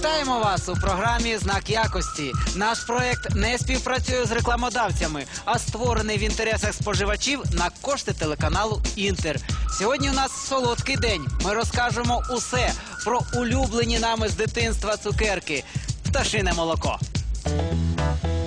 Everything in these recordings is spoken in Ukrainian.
Вітаємо вас у програмі Знак якості. Наш проект не співпрацює з рекламодавцями, а створений в інтересах споживачів на кошти телеканалу Інтер. Сьогодні у нас солодкий день. Ми розкажемо усе про улюблені нами з дитинства цукерки. Пташине молоко.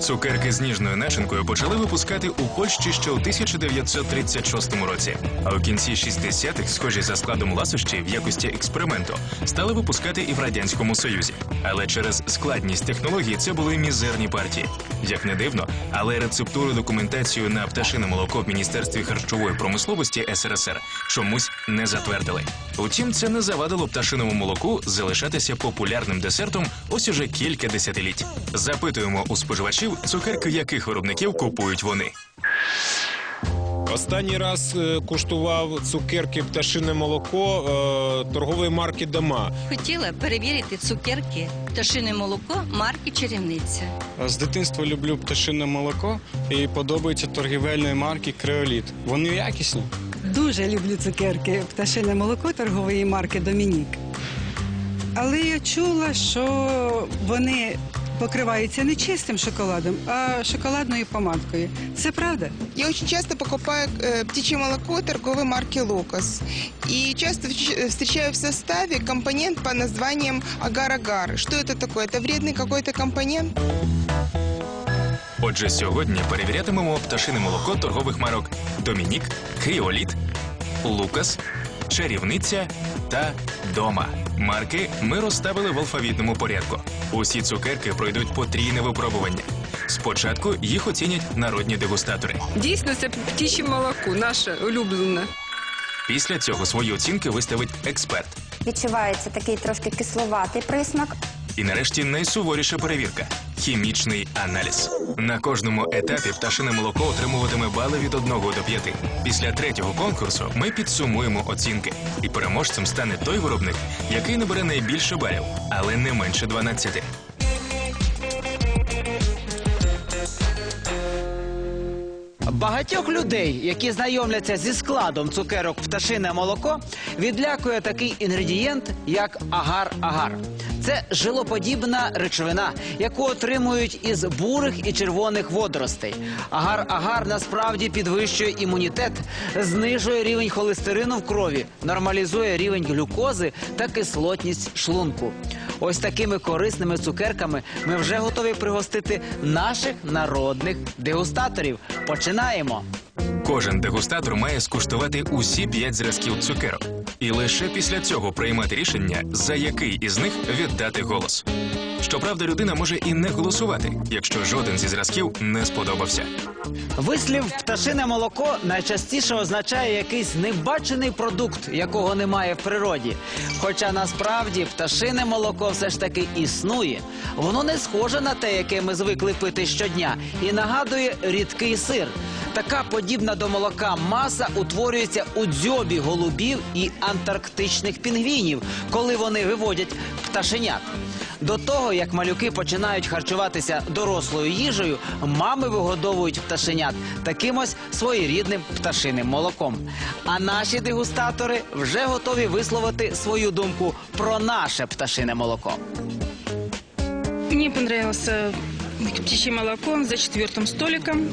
Цукерки з ніжною начинкою почали випускати у Польщі ще у 1936 році. А у кінці 60-х, схожі за складом ласощі в якості експерименту, стали випускати і в радянському союзі. Але через складність технологій це були мізерні партії. Як не дивно, але рецептуру документацію на пташине молоко в міністерстві харчової промисловості СРСР чомусь не затвердили. Утім, це не завадило пташиному молоку залишатися популярним десертом ось уже кілька десятиліть. Запитуємо у споживачів, цукерки яких виробників купують вони. Останній раз е, куштував цукерки пташине молоко е, торгової марки Дома. Хотіла перевірити цукерки пташине молоко марки Чарівниця. З дитинства люблю пташине молоко і подобається торгівельної марки Креоліт. Вони якісні. Дуже люблю цукерки пташине молоко торгової марки Домінік. Але я чула, що вони покриваються не чистим шоколадом, а шоколадною помадкою. Це правда? Я очень часто покупаю э, птичье молоко торговой марки Лукас. И часто вч- встречаю в составе компонент по названием агар-агар. Что это такое? Это вредный какой-то компонент? Отже, сьогодні перевірятимемо пташине молоко торгових марок Домінік, Кріоліт, Лукас, Чарівниця та Дома. Марки ми розставили в алфавітному порядку. Усі цукерки пройдуть потрійне випробування. Спочатку їх оцінять народні дегустатори. Дійсно, це птіче молоко, наше улюблене. Після цього свої оцінки виставить експерт. Відчувається такий трошки кисловатий присмак. І нарешті найсуворіша перевірка хімічний аналіз. На кожному етапі пташине молоко отримуватиме бали від 1 до 5. Після третього конкурсу ми підсумуємо оцінки. І переможцем стане той виробник, який набере найбільше балів, але не менше 12. Багатьох людей, які знайомляться зі складом цукерок пташине молоко, відлякує такий інгредієнт, як агар-агар. Це жилоподібна речовина, яку отримують із бурих і червоних водоростей. Агар-агар насправді підвищує імунітет, знижує рівень холестерину в крові, нормалізує рівень глюкози та кислотність шлунку. Ось такими корисними цукерками ми вже готові пригостити наших народних дегустаторів. Починаємо. Кожен дегустатор має скуштувати усі п'ять зразків цукерок. І лише після цього приймати рішення, за який із них віддати голос. Щоправда, людина може і не голосувати, якщо жоден зі зразків не сподобався. Вислів пташине молоко найчастіше означає якийсь небачений продукт, якого немає в природі. Хоча насправді пташине молоко все ж таки існує. Воно не схоже на те, яке ми звикли пити щодня, і нагадує рідкий сир. Така подібна до молока маса утворюється у дзьобі голубів і антарктичних пінгвінів, коли вони виводять пташенят. До того, як малюки починають харчуватися дорослою їжею, мами вигодовують пташенят таким ось своєрідним пташиним молоком. А наші дегустатори вже готові висловити свою думку про наше пташине молоко. Мне понравилось птичье молоко за четвертым столиком.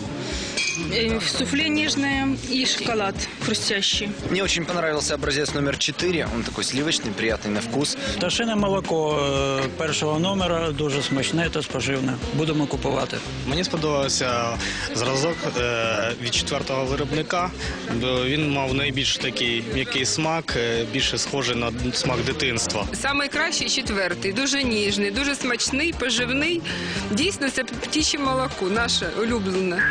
Э, Суфле нежное и шоколад хрустящий. Мне очень понравился образец номер 4. Он такой сливочный, приятный на вкус. Пташине молоко е, першого номера дуже смачне та споживне. Будемо купувати. Мені сподобався зразок е, від четвертого виробника. бо Він мав найбільш такий м'який смак, е, більше схожий на смак дитинства. Самий кращий четвертий, дуже ніжний, дуже смачний, поживний. Дійсно, це птіче молоко, наше улюблене.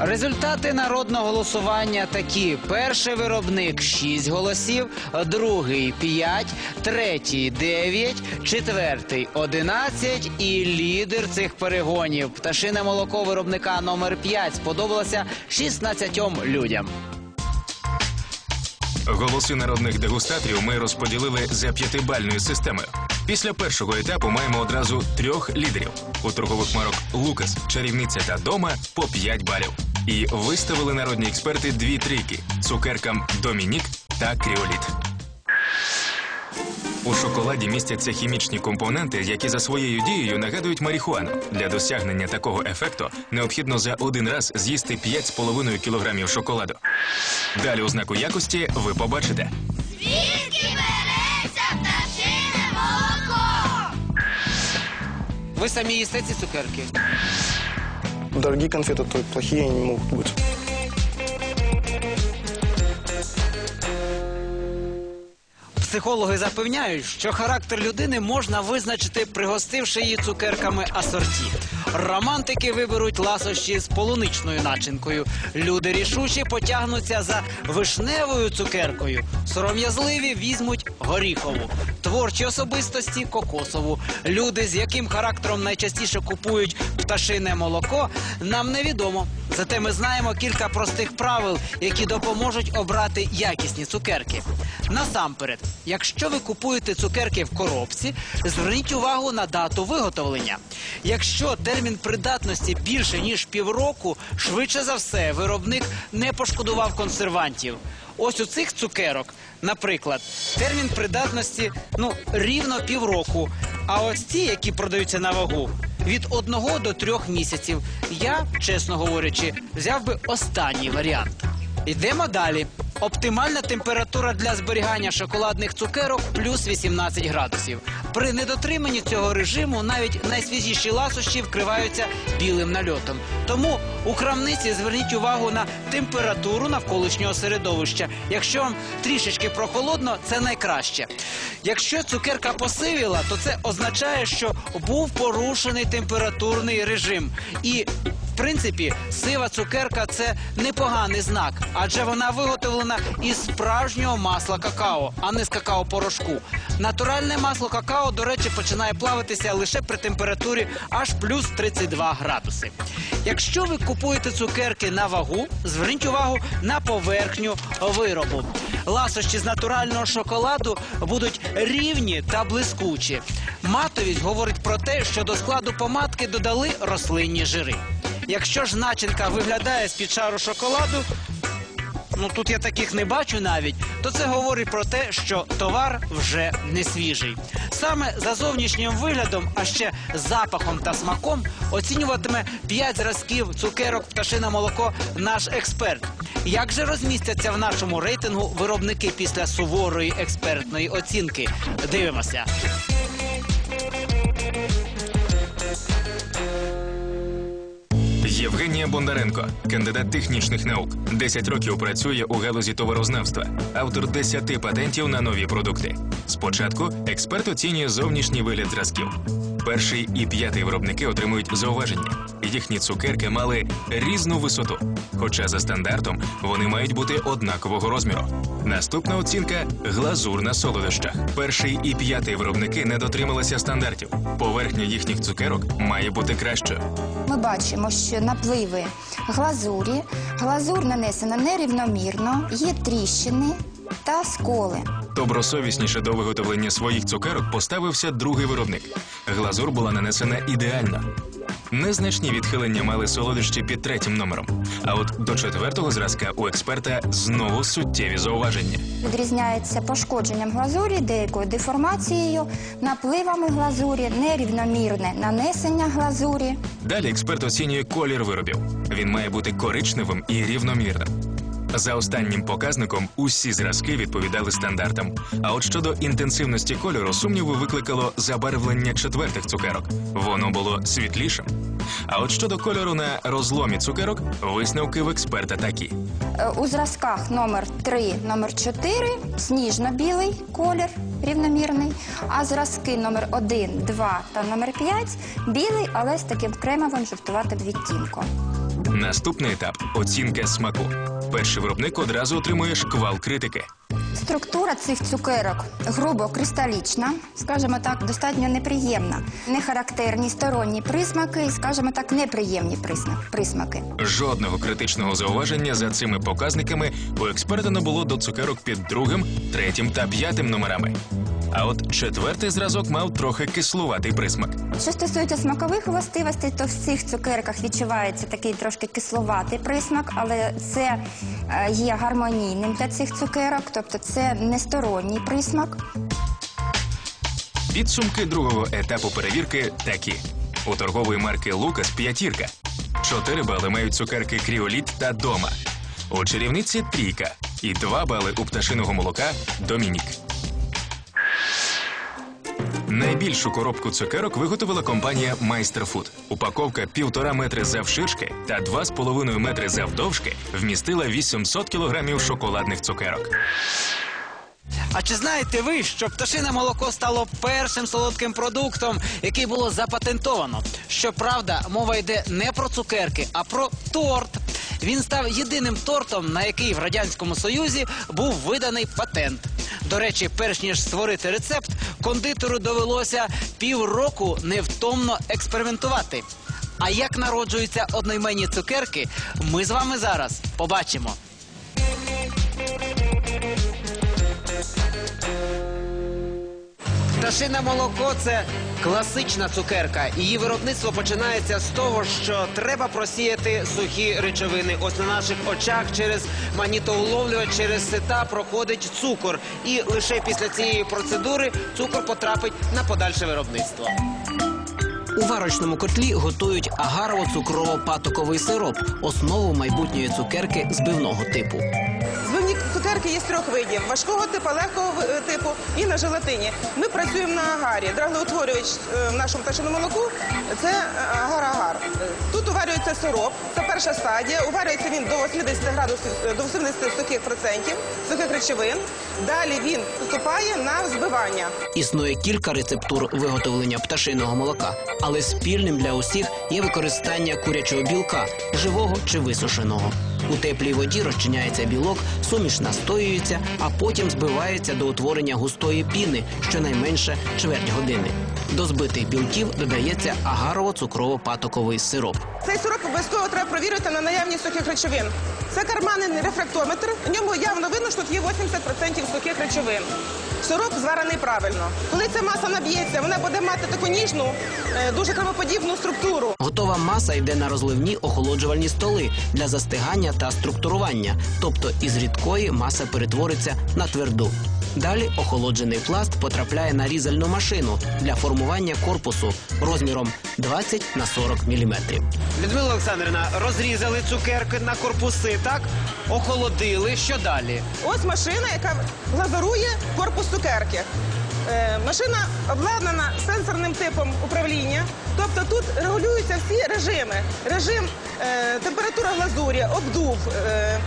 Результати народного голосування такі: перший виробник 6 голосів, другий 5, третій 9, четвертий 11 і лідер цих перегонів. Пташине молоко виробника номер 5 сподобалося 16 людям. Голоси народних дегустаторів ми розподілили за п'ятибальною системою. Після першого етапу маємо одразу трьох лідерів у торгових марок Лукас, Чарівниця та Дома по 5 балів. І виставили народні експерти дві трійки цукеркам Домінік та Кріоліт. У шоколаді містяться хімічні компоненти, які за своєю дією нагадують марихуану. Для досягнення такого ефекту необхідно за один раз з'їсти 5,5 кілограмів шоколаду. Далі у знаку якості ви побачите. Звідки береться пташине молоко? Ви самі їсте ці цукерки? Дорогие конфеты, то плохие они не могут быть. Психологи запевняють, що характер людини можна визначити, пригостивши її цукерками асорті. Романтики виберуть ласощі з полуничною начинкою. Люди рішучі потягнуться за вишневою цукеркою. Сором'язливі візьмуть горіхову. Творчі особистості кокосову. Люди, з яким характером найчастіше купують пташине молоко, нам невідомо. Зате ми знаємо кілька простих правил, які допоможуть обрати якісні цукерки. Насамперед, якщо ви купуєте цукерки в коробці, зверніть увагу на дату виготовлення. Якщо термін придатності більше ніж півроку, швидше за все, виробник не пошкодував консервантів. Ось у цих цукерок, наприклад, термін придатності ну рівно півроку. А ось ті, які продаються на вагу, від одного до трьох місяців. Я, чесно говорячи, взяв би останній варіант. Йдемо далі. Оптимальна температура для зберігання шоколадних цукерок плюс 18 градусів. При недотриманні цього режиму навіть найсвіжіші ласощі вкриваються білим нальотом. Тому у крамниці зверніть увагу на температуру навколишнього середовища. Якщо вам трішечки прохолодно, це найкраще. Якщо цукерка посивіла, то це означає, що був порушений температурний режим. І принципі, сива цукерка це непоганий знак, адже вона виготовлена із справжнього масла какао, а не з какао-порошку. Натуральне масло какао, до речі, починає плавитися лише при температурі аж плюс 32 градуси. Якщо ви купуєте цукерки на вагу, зверніть увагу на поверхню виробу. Ласощі з натурального шоколаду будуть рівні та блискучі. Матовість говорить про те, що до складу помадки додали рослинні жири. Якщо ж начинка виглядає з-під шару шоколаду, ну тут я таких не бачу навіть, то це говорить про те, що товар вже не свіжий. Саме за зовнішнім виглядом, а ще запахом та смаком оцінюватиме 5 зразків цукерок пташине молоко наш експерт. Як же розмістяться в нашому рейтингу виробники після суворої експертної оцінки? Дивимося. Євгенія Бондаренко, кандидат технічних наук, 10 років працює у галузі товарознавства, автор 10 патентів на нові продукти. Спочатку експерт оцінює зовнішній вигляд зразків. Перший і п'ятий виробники отримують зауваження. Їхні цукерки мали різну висоту, хоча за стандартом вони мають бути однакового розміру. Наступна оцінка глазур на солодощах. Перший і п'ятий виробники не дотрималися стандартів. Поверхня їхніх цукерок має бути кращою. Ми бачимо, що напливи глазурі. Глазур нанесена нерівномірно, є тріщини та сколи. Добросовісніше до виготовлення своїх цукерок поставився другий виробник. Глазур була нанесена ідеально. Незначні відхилення мали солодощі під третім номером. А от до четвертого зразка у експерта знову суттєві зауваження. Відрізняється пошкодженням глазурі, деякою деформацією, напливами глазурі, нерівномірне нанесення глазурі. Далі експерт оцінює колір виробів. Він має бути коричневим і рівномірним. За останнім показником усі зразки відповідали стандартам. А от щодо інтенсивності кольору, сумніву викликало забарвлення четвертих цукерок. Воно було світлішим. А от щодо кольору на розломі цукерок, висновки в експерта такі. Е, У зразках номер 3, номер 4 сніжно-білий колір рівномірний, а зразки номер 1, 2 та номер 5 білий, але з таким кремовим жовтуватим відтінком. Наступний етап оцінка смаку. Перший виробник одразу отримує шквал критики. Структура цих цукерок грубо кристалічна, скажімо так, достатньо неприємна. Нехарактерні сторонні присмаки і, скажімо так, неприємні присмаки. Жодного критичного зауваження за цими показниками у експерта не було до цукерок під другим, третім та п'ятим номерами. А от четвертий зразок мав трохи кислуватий присмак. Що стосується смакових властивостей, то в цих цукерках відчувається такий трошки кисловатий присмак, але це е, є гармонійним для цих цукерок, тобто це не сторонній присмак. Підсумки другого етапу перевірки такі: у торгової марки Лукас п'ятірка. Чотири бали мають цукерки Кріоліт та Дома. У чарівниці трійка. І два бали у пташиного молока Домінік. Найбільшу коробку цукерок виготовила компанія Майстерфуд. Упаковка півтора метри завширшки та 2,5 метри завдовжки вмістила 800 кілограмів шоколадних цукерок. А чи знаєте ви, що пташине молоко стало першим солодким продуктом, який було запатентовано? Щоправда, мова йде не про цукерки, а про торт. Він став єдиним тортом, на який в радянському союзі був виданий патент. До речі, перш ніж створити рецепт, кондитеру довелося півроку невтомно експериментувати. А як народжуються одноіменні цукерки, ми з вами зараз побачимо. Пташине молоко це класична цукерка. Її виробництво починається з того, що треба просіяти сухі речовини. Ось на наших очах через манітоуловлювач, через сита проходить цукор. І лише після цієї процедури цукор потрапить на подальше виробництво. У варочному котлі готують агарово-цукрово-патоковий сироп, основу майбутньої цукерки збивного типу. Збивні є трьох видів: важкого типу, легкого е, типу і на желатині. Ми працюємо на агарі. Драглеутворювач е, в нашому пташиному молоку це агар-агар. Е, Тут уварюється сироп, це перша стадія. Уварюється він до 80 градусів, до 80 сухих процентів сухих речовин. Далі він поступає на взбивання. Існує кілька рецептур виготовлення пташиного молока, але спільним для усіх є використання курячого білка, живого чи висушеного. У теплій воді розчиняється білок, суміш настоюється, а потім збивається до утворення густої піни, щонайменше чверть години. До збитих білків додається агарово-цукрово-патоковий сироп. Цей сироп обов'язково треба провірити на наявність сухих речовин. Це карманний рефрактометр. В ньому явно видно, що тут є 80% сухих речовин. Сироп зварений правильно. Коли ця маса наб'ється, вона буде мати таку ніжну, е, дуже кремоподібну структуру. Готова маса йде на розливні охолоджувальні столи для застигання та структурування, тобто із рідкої маса перетвориться на тверду. Далі охолоджений пласт потрапляє на різальну машину для формування корпусу розміром 20 на 40 мм. Людмила Олександрівна, розрізали цукерки на корпуси, так? Охолодили. Що далі? Ось машина, яка глазурує корпус цукерки. Е, машина обладнана сенсорним типом управління. Тобто тут регулюються всі режими. Режим е, температура глазурі, обдув, е,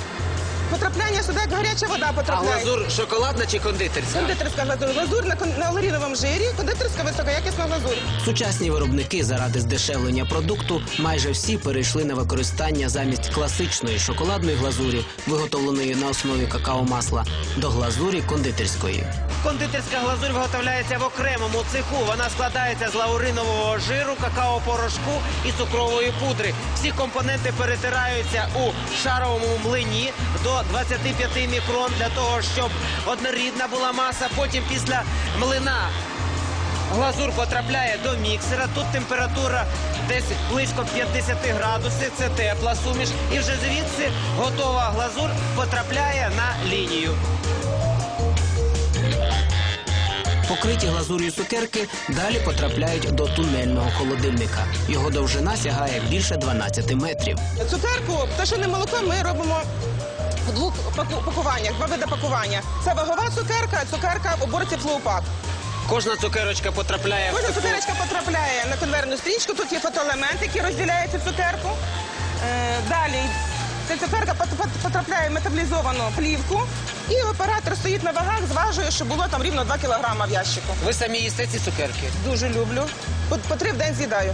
потрапляння сюди, як гаряча вода А потрапляє. глазур шоколадна чи кондитерська? Кондитерська глазур. Глазур на, кон- на олеріновому жирі, кондитерська високоякісна глазур. Сучасні виробники заради здешевлення продукту майже всі перейшли на використання замість класичної шоколадної глазурі, виготовленої на основі какао-масла, до глазурі кондитерської. Кондитерська глазурь виготовляється в окремому цеху. Вона складається з лауринового жиру, какао-порошку і цукрової пудри. Всі компоненти перетираються у шаровому млині до 25 мікрон для того, щоб однорідна була маса. Потім після млина Глазур потрапляє до міксера. Тут температура десь близько 50 градусів. Це тепла суміш. І вже звідси готова глазур потрапляє на лінію. Покриті глазур'ю цукерки далі потрапляють до тунельного холодильника. Його довжина сягає більше 12 метрів. Цукерку, пташине молоко ми робимо в двох паку- пакуваннях, два види пакування. Це вагова цукерка, цукерка у борці флоупак. Кожна цукерочка потрапляє Кожна таку- цукерочка потрапляє на конвейерну стрічку. Тут є фотоелемент, який розділяє цю цукерку. Е, далі ця цукерка пот- пот- потрапляє в метабілізовану плівку. І оператор стоїть на вагах, зважує, що було там рівно 2 кілограма в ящику. Ви самі їсте ці цукерки? Дуже люблю. По, по три в день з'їдаю.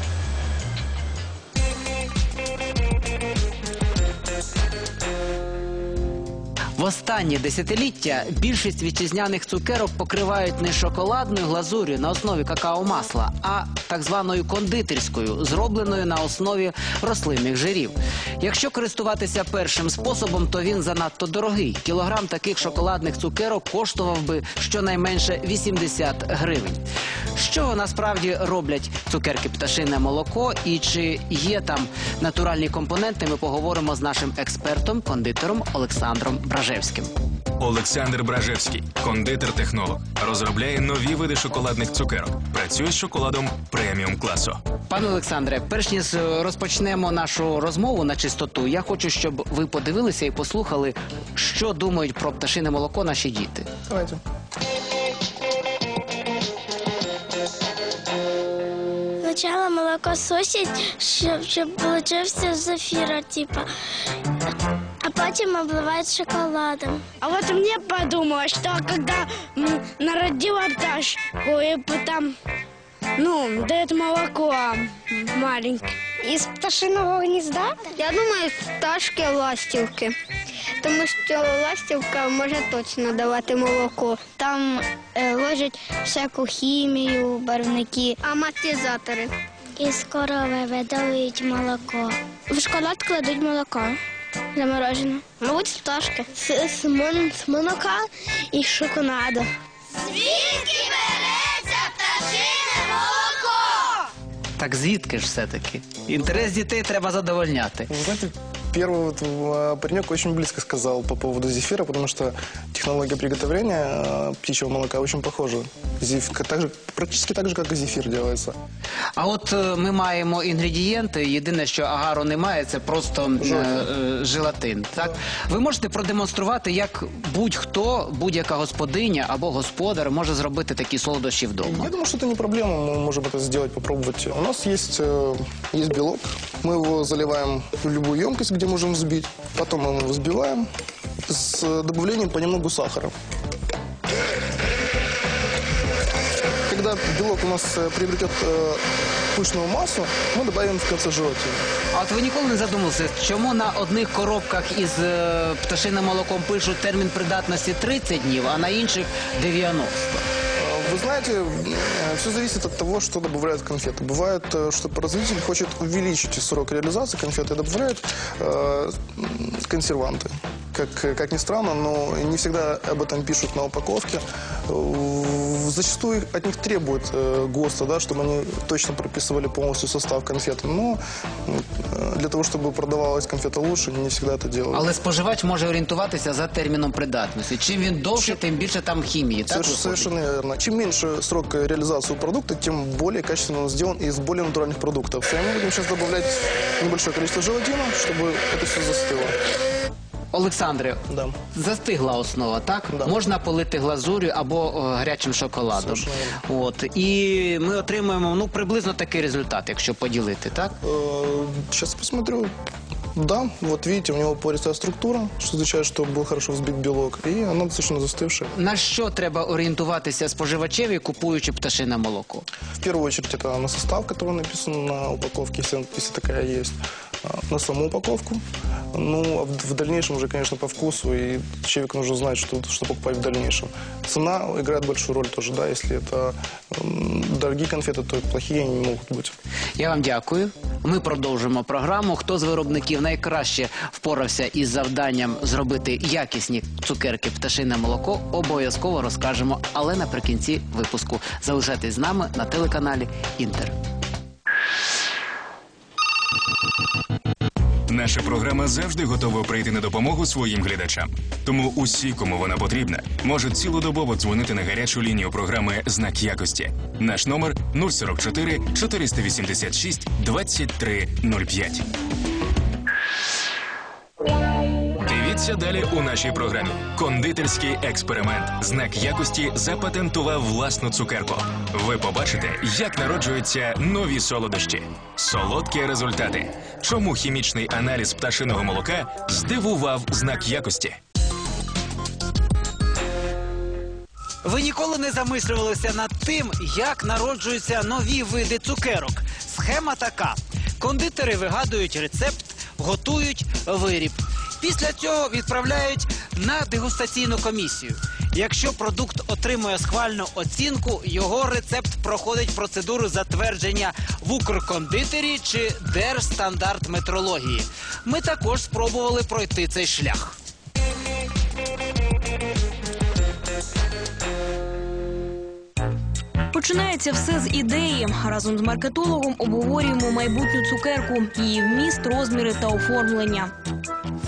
В останнє десятиліття більшість вітчизняних цукерок покривають не шоколадною глазур'ю на основі какао-масла, а так званою кондитерською, зробленою на основі рослинних жирів. Якщо користуватися першим способом, то він занадто дорогий. Кілограм таких шоколадних цукерок коштував би щонайменше 80 гривень. З чого насправді роблять цукерки пташине молоко і чи є там натуральні компоненти, ми поговоримо з нашим експертом, кондитером Олександром Бражевським. Олександр Бражевський, кондитер-технолог, розробляє нові види шоколадних цукерок. Працює з шоколадом преміум класу. Пане Олександре, перш ніж розпочнемо нашу розмову на чистоту, я хочу, щоб ви подивилися і послухали, що думають про пташине молоко наші діти. Давайте. Сначала молоко сусить, щоб, щоб получився зефіра, типа. А потім обливають шоколадом. А вот мне подумалось, что когда м, народила пташку, и потом, ну, дает молоко маленькое. Из пташиного гнізда? Я думаю, пташки ластівки. Тому що ластівка може точно давати молоко. Там е, ложать всяку хімію, барвники. Амортизатори. І з корови видають молоко. В шоколад кладуть молоко заморожене. Мабуть, з пташки. З, з, мон- з молока і шоколаду. Звідки береться пташине молоко? Так звідки ж все-таки? Інтерес дітей треба задовольняти Вы знаете, первый вот э, паренек очень близко сказал по поводу зефира, потому что технология приготовления э, птичьего молока очень похожа. Зеф- так же, практически так же, как и зефир делается. А от е, ми маємо інгредієнти. Єдине, що агару немає, це просто е, е, желатин. Так ви можете продемонструвати, як будь-хто, будь-яка господиня або господар може зробити такі солодощі вдома. Я думаю, что это не проблема, мы можем это сделать, попробовать. У нас есть, э, есть белок, мы его заливаем в любую емкость, где можем взбить. Потом мы его взбиваем с добавлением понемногу сахара. Когда белок у нас э, приобретет э, пышную массу, мы добавим в конце желатин. А от ви ніколи не задумалися, чому на одних коробках із е, пташиним молоком пишуть термін придатності 30 днів, а на інших 90? Вы знаете, все зависит от того, что добавляют в конфеты. Бывает, э, что производитель хочет увеличить срок реализации конфеты и добавляет э, м, консерванты. Как, как ни странно, но не всегда об этом пишут на упаковке. Э, Зачастую от них требуют э, ГОСТа, да, чтобы они точно прописывали полностью состав конфеты. Но э, для того, чтобы продавалась конфета лучше, не всегда это делают. Але споживач може орієнтуватися за терміном придатності. Чим він довше, тим більше там хімії. Так Соверш- виходить? совершенно верно. Чем меньше срок реализации у продукта, тем более качественно он сделан из более натуральных продуктов. И мы будем сейчас добавлять небольшое количество желатина, чтобы это все застыло. Олександре, Да. застигла основа, так? Можна полити глазур'ю або о, гарячим шоколадом. От. І ми отримуємо ну, приблизно такий результат, якщо поділити, так? Э, Сейчас посмотрю. Да, вот видите, у него пористая структура, что означает, что был хорошо взбит белок, и она достаточно застывшая. На що треба орієнтуватися споживачеві, купуючи пташине молоко? В первую очередь это на состав, который написан на упаковке, если, если такая есть, а, на саму упаковку. Ну, а в, в дальнейшем уже, конечно, по вкусу, и человек нужно знать, что, что покупать в дальнейшем. Цена играет большую роль тоже, да, если это м, дорогие конфеты, то и плохие они не могут быть. Я вам дякую. Ми продовжимо програму. Хто з виробників найкраще впорався із завданням зробити якісні цукерки пташине молоко, обов'язково розкажемо, але наприкінці випуску. Залишайтесь з нами на телеканалі Інтер. Наша програма завжди готова прийти на допомогу своїм глядачам. Тому усі, кому вона потрібна, можуть цілодобово дзвонити на гарячу лінію програми Знак якості. Наш номер 044 486 2305. Дивіться далі у нашій програмі. Кондитерський експеримент. Знак якості запатентував власну цукерку. Ви побачите, як народжуються нові солодощі. Солодкі результати. Чому хімічний аналіз пташиного молока здивував знак якості? Ви ніколи не замислювалися над тим, як народжуються нові види цукерок. Схема така: кондитери вигадують рецепт, готують виріб. Після цього відправляють на дегустаційну комісію. Якщо продукт отримує схвальну оцінку, його рецепт проходить процедуру затвердження в Укркондитері чи Держстандарт метрології. Ми також спробували пройти цей шлях. Починається все з ідеї. Разом з маркетологом обговорюємо майбутню цукерку, її вміст, розміри та оформлення.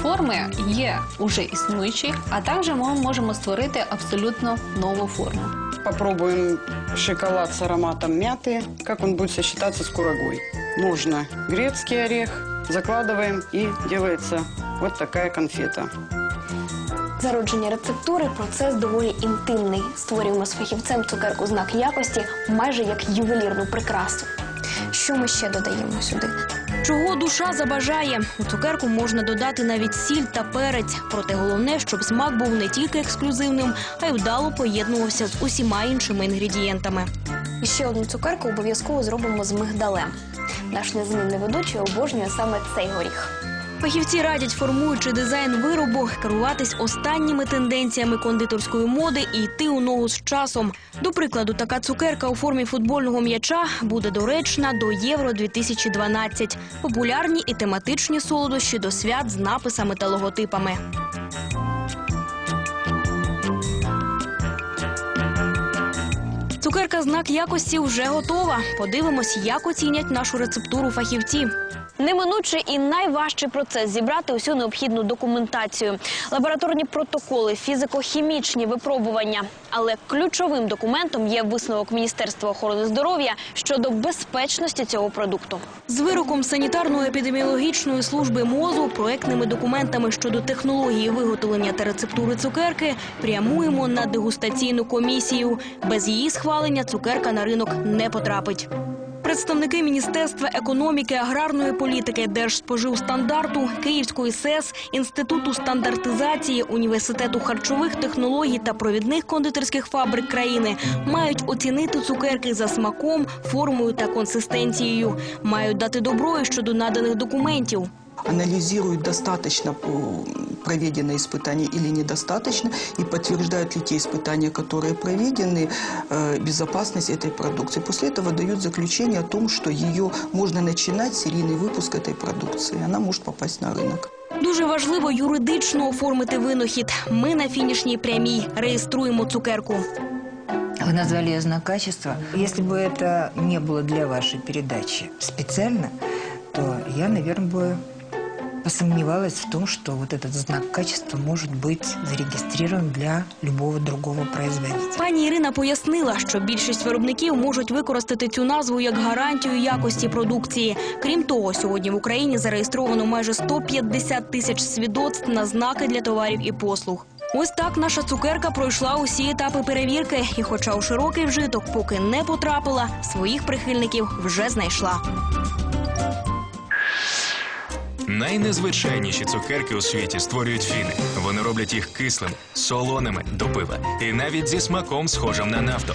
Форми є уже існуючі, а також ми можемо створити абсолютно нову форму. Попробуем шоколад с ароматом мяты, как он будет сочетаться с курагой. Можно грецкий орех, закладываем и делается вот такая конфета. Зародження рецептури процес доволі інтимний. Створюємо з фахівцем цукерку знак якості, майже як ювелірну прикрасу. Що ми ще додаємо сюди? Чого душа забажає? У цукерку можна додати навіть сіль та перець. Проте головне, щоб смак був не тільки ексклюзивним, а й вдало поєднувався з усіма іншими інгредієнтами. І ще одну цукерку обов'язково зробимо з мигдалем. Наш незмінний ведучий обожнює саме цей горіх. Фахівці радять, формуючи дизайн виробу, керуватись останніми тенденціями кондитерської моди і йти у ногу з часом. До прикладу, така цукерка у формі футбольного м'яча буде доречна до Євро 2012. Популярні і тематичні солодощі до свят з написами та логотипами. Цукерка знак якості вже готова. Подивимось, як оцінять нашу рецептуру фахівці. Неминучий і найважчий процес зібрати усю необхідну документацію, лабораторні протоколи, фізико-хімічні випробування. Але ключовим документом є висновок Міністерства охорони здоров'я щодо безпечності цього продукту. З вироком санітарно-епідеміологічної служби МОЗу, проектними документами щодо технології виготовлення та рецептури цукерки прямуємо на дегустаційну комісію. Без її схвалення цукерка на ринок не потрапить. Представники Міністерства економіки, аграрної політики, Держспоживстандарту, Київської СЕС, Інституту стандартизації, Університету харчових технологій та провідних кондитерських фабрик країни мають оцінити цукерки за смаком, формою та консистенцією. Мають дати добро щодо наданих документів. анализируют, достаточно э, проведено испытание или недостаточно, и подтверждают ли те испытания, которые проведены, э, безопасность этой продукции. После этого дают заключение о том, что ее можно начинать, серийный выпуск этой продукции. Она может попасть на рынок. Дуже важливо юридично оформити винахід. Ми на фінішній прямій реєструємо цукерку. Вы назвали ее знак качества. Если бы это не было для вашей передачи специально, то я, наверное, бы посомневалась в том, что вот этот знак качества может быть зарегистрирован для любого другого производителя. Пані Ірина пояснила, що більшість виробників можуть використати цю назву як гарантію якості продукції. Крім того, сьогодні в Україні зареєстровано майже 150 тисяч свідоцтв на знаки для товарів і послуг. Ось так наша цукерка пройшла усі етапи перевірки, і, хоча у широкий вжиток поки не потрапила, своїх прихильників вже знайшла. Найнезвичайніші цукерки у світі створюють фіни. Вони роблять їх кислими, солоними до пива і навіть зі смаком схожим на нафту.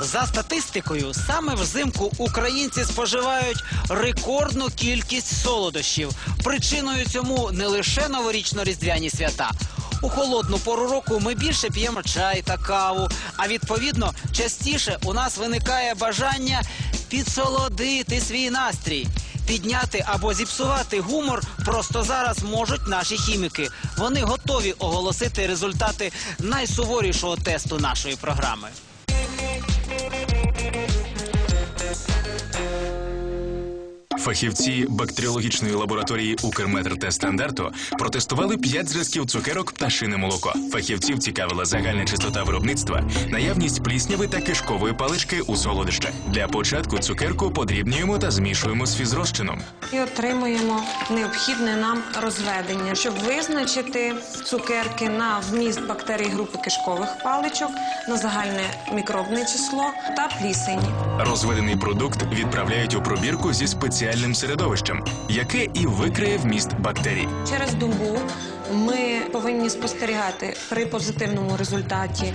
За статистикою, саме взимку українці споживають рекордну кількість солодощів. Причиною цьому не лише новорічно-різдвяні свята. У холодну пору року ми більше п'ємо чай та каву. А відповідно, частіше у нас виникає бажання підсолодити свій настрій. Підняти або зіпсувати гумор просто зараз можуть наші хіміки. Вони готові оголосити результати найсуворішого тесту нашої програми. Фахівці бактеріологічної лабораторії Укрметр та стандарту протестували п'ять зразків цукерок пташине молоко. Фахівців цікавила загальна чистота виробництва, наявність плісняви та кишкової палички у солодощах. Для початку цукерку подрібнюємо та змішуємо з фізрозчином. І отримуємо необхідне нам розведення, щоб визначити цукерки на вміст бактерій групи кишкових паличок, на загальне мікробне число та плісені. Розведений продукт відправляють у пробірку зі спеціальним середовищем, яке і викриє вміст бактерій. Через добу ми повинні спостерігати при позитивному результаті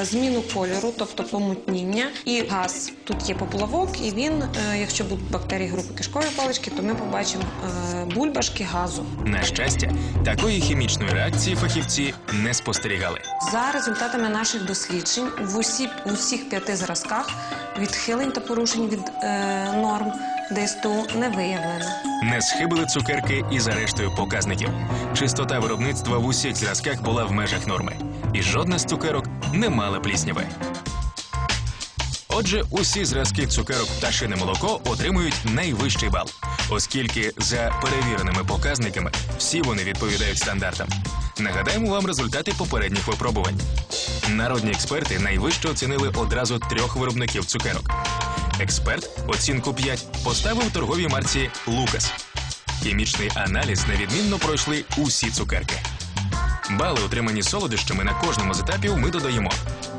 е, зміну кольору, тобто помутніння, і газ. Тут є поплавок, і він, е, якщо будуть бактерії групи кишкової палички, то ми побачимо е, бульбашки газу. На щастя, такої хімічної реакції фахівці не спостерігали. За результатами наших досліджень в усі усіх п'яти зразках відхилень та порушень від е, норм ДСТУ не виявлено. Не схибили цукерки і за рештою показників. Чистота виробництва в усіх зразках була в межах норми, і жодна з цукерок не мала плісняви. Отже, усі зразки цукерок пташине молоко отримують найвищий бал. оскільки за перевіреними показниками всі вони відповідають стандартам. Нагадаємо вам результати попередніх випробувань. Народні експерти найвище оцінили одразу трьох виробників цукерок. Експерт оцінку 5 поставив торговій марці Лукас. Хімічний аналіз невідмінно пройшли усі цукерки. Бали, отримані солодощами на кожному з етапів, ми додаємо.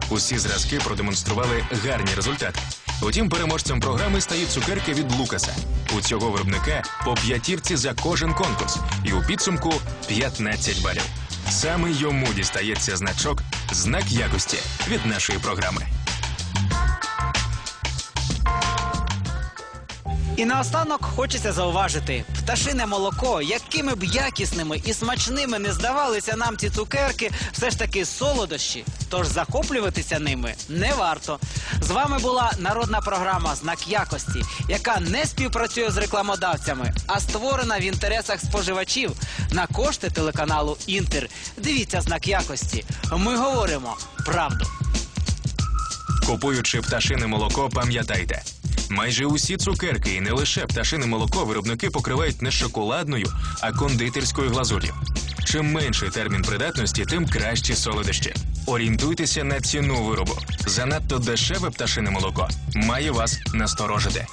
Усі зразки продемонстрували гарні результати. Утім, переможцем програми стають цукерки від Лукаса. У цього виробника по п'ятірці за кожен конкурс, і у підсумку 15 балів. Саме йому дістається значок знак якості від нашої програми. І наостанок хочеться зауважити: пташине молоко, якими б якісними і смачними не здавалися нам ці цукерки, все ж таки солодощі. Тож захоплюватися ними не варто. З вами була народна програма Знак якості, яка не співпрацює з рекламодавцями, а створена в інтересах споживачів на кошти телеканалу Інтер. Дивіться знак якості. Ми говоримо правду. Купуючи пташине молоко, пам'ятайте. Майже усі цукерки і не лише пташине молоко виробники покривають не шоколадною, а кондитерською глазур'ю. Чим менший термін придатності, тим кращі солодощі. Орієнтуйтеся на ціну виробу. Занадто дешеве пташине молоко має вас насторожити.